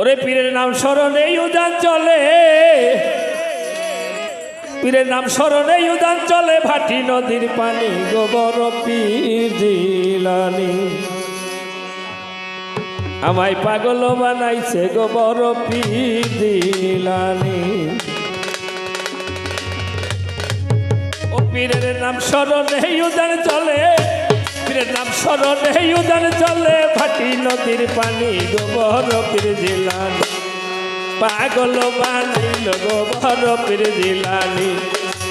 ওরে পীরের নাম স্মরণে উদান চলে। পীরের নাম স্মরণে উদান চলে, ভাটি নদীর পানি, গোবর পীর আমায় পাগল বানাইছে গোবর পীর ও পীরের নাম স্মরণে উদান চলে। পীরের নাম স্মরণে উদান চলে ভাটি নদীর পানি গোবর পীর দিলানি পাগল বানাইল গোবর পীর দিলানি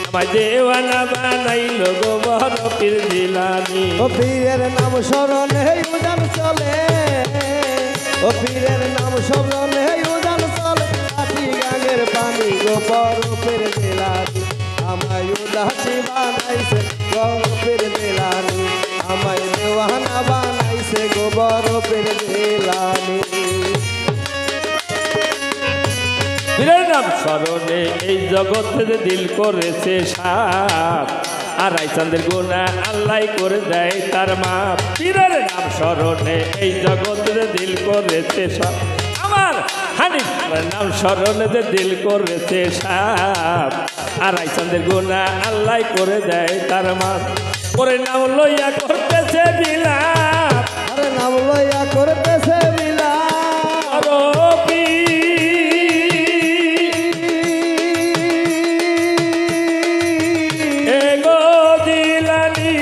আমায় দেওয়ানা বানাইল গোবর পীর দিলানি ও পীরের নাম স্মরণে উদান চলে ও পীরের নাম স্মরণে উদান চলে আটি গাঙের পানি গোবর উপের দিলানি আমায় উদাসী বানাইছে গরপের দিলানি আমায় দেওয়ানা বানাইছে গোবর পীরের নাম স্মরণে এই জগতে দিল করেছে সাপ, আর রাইচান্দের গুণা আল্লাহ করে দেয় তার মা পীরের নাম স্মরণে এই জগতে যে দিল করেছে সাপ, আমার হানি নাম স্মরণে যে দিল করেছে সাপ, আর রাইচান্দের গুণা আল্লাহ করে দেয় তার মা করে নাম লইয়া করতেছে বিলাপ। আরে নাম লইয়া করতেছে মিলা আরবি এগো দিলানি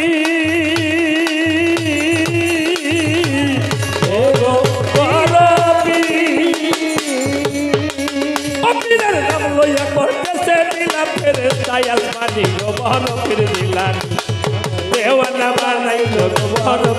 এগো করবি অপিনের নাম লইয়া করতেছে দিলা ফেরে তায়াল মানি গো বহর ফিরে দিলানি দেওয়ানা বানাইল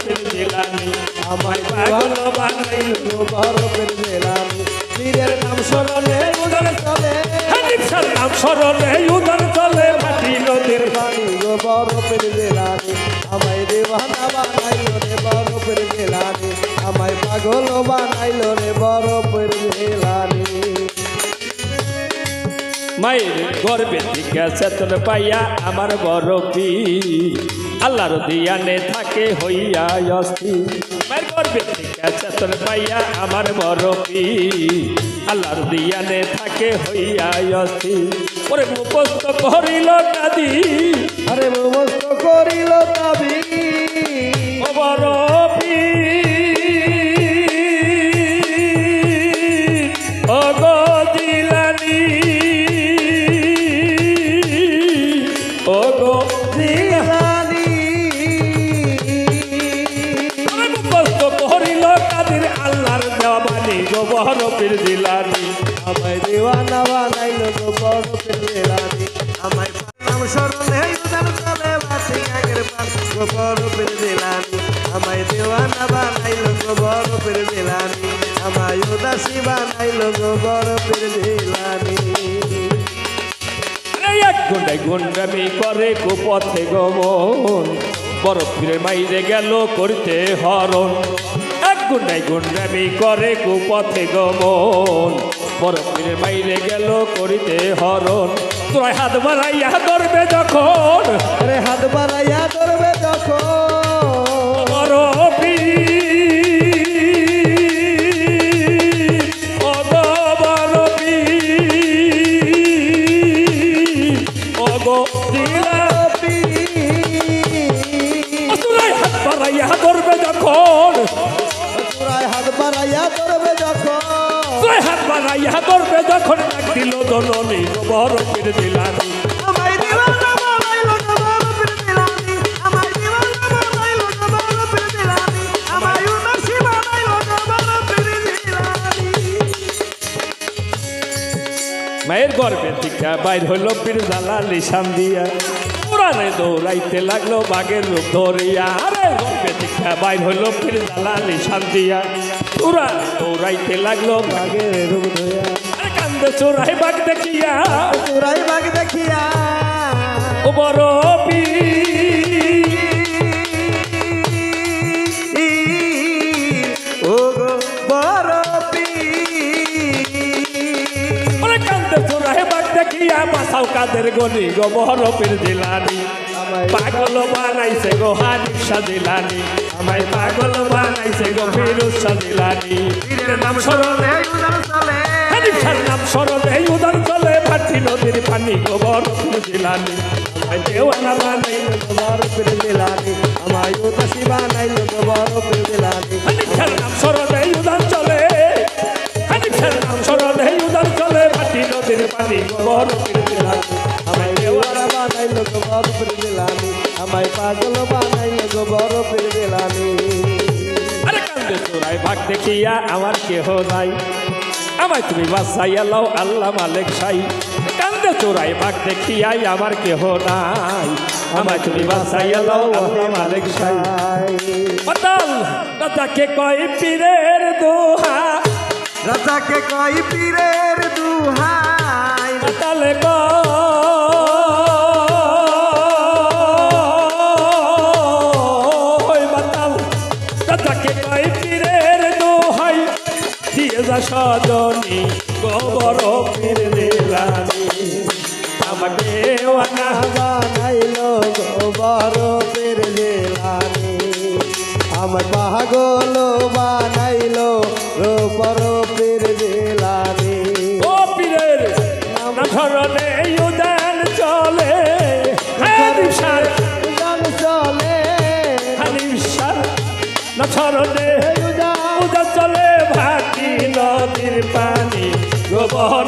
ফিরে দিলানি আমায় পাগল বানাইল গো গরপের দিলানি পীরের নাম স্মরণে উদান চলে। হানিফ সার নাম স্মরণে উদার চলে। মাটি নদীর পানি গো, বরফের দিলানি আমায় দেওয়ানা বানাইলো রে, বরফের দিলানি আমায় পাগল বানাইলো রে, বরফের দিলানি মায়ের গর্বে থেকে চেতন পাইয়া আমার বড় পীর আল্লাহর দিয়ানে থাকে হইয়া অস্থি। মায়ের করবে চেতন পাইয়া আমার মরপি আল্লাহর দিয়ানে থাকে হইয়া অস্থি। ওরে মুখস্ত করিল দাদি আরে মুখস্ত করিল দাবি ও আল্লাহর দেওয়া বাণী গো বহর পীর দিলানি আমায় দেওয়ানা বানাইলো গো বরফের দিলানি আমায় নাম স্মরণে উদান চলে বাসি আগের পান গো বরফের দিলানি আমায় দেওয়ানা বানাইলো গো বরফের দিলানি আমায় উদাসী বানাইলো গো বরফের দিলানি আরে গুন্ডামি করে কুপথে গমন। বড় ফিরে মাইরে গেল করতে হরণ। এক গুন্ডায় গুন্ডামি করে কুপথে গমন। বড় বাইরে গেল করিতে হরণ। তোরা হাত বাড়াইয়া ধরবে যখন। রে হাত বাড়াইয়া ধরবে যখন। বরফের দিলানি। আমায় উদাসী বানাইলো না বরফের দিলানি মায়ের গর্বের দিকা বাইর হইল পীর জ্বালা লিসান দিয়া পুরানে দৌড়াইতে লাগল বাঘের রূপ ধরিয়া। আরে গল্পে দিকা বাইর হইল ফির দালালি শান্তিয়া দিয়া। পুরা দৌড়াইতে লাগল বাঘের রূপ ধরিয়া। কান্দে চোরাই বাঘ দেখিয়া। চোরাই বাঘ দেখিয়া। ও বড় দেখিয়া বাসাও কাদের গনি গো বড় দিলানি। পাগল বানাইছে গো হারিফ সাজিলানি আমায় পাগল বানাইছে গো ফিরুজ সাজিলানি পীরের নাম স্মরণে চলে। হানিফার নাম স্মরণে উদার চলে। ভাটি নদীর পানি গো গোবর জিলানি আমায় দেওয়ানা বানাইল গোবর পীর দিলানি। আমায় উদাসী বানাইলো গোবর পীর দিলানি। হানিফার নাম স্মরণে গোবর জিলানি আমায় বানাইলো দিলানি আমায় পাগল বানাইলো আরে কান্দে চোরাই ভাগ দেখিয়া আমার কেহ নাই। আমায় তুমি বাসাইয়া লও আল্লাহ মালিক সাই। কান্দে চোরাই ভাগ দেখিয়াই আমার কেহ নাই। আমায় তুমি বাসাইয়া লও আল্লাহ মালিক সাই। পাতাল দাদাকে কয় পীরের দোহা। রাজাকে কয় পীরের দোহাই দিয়ে যা সজনী, গোবর পীর দিলানি আমাকে ওয়ানা বানাইলো গোবর পীর দিলানি আমার পাগল বানাইলো গোবর উদান উদান চলে ভাটি নদীর পানি গোবর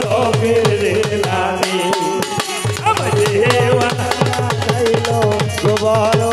গোবর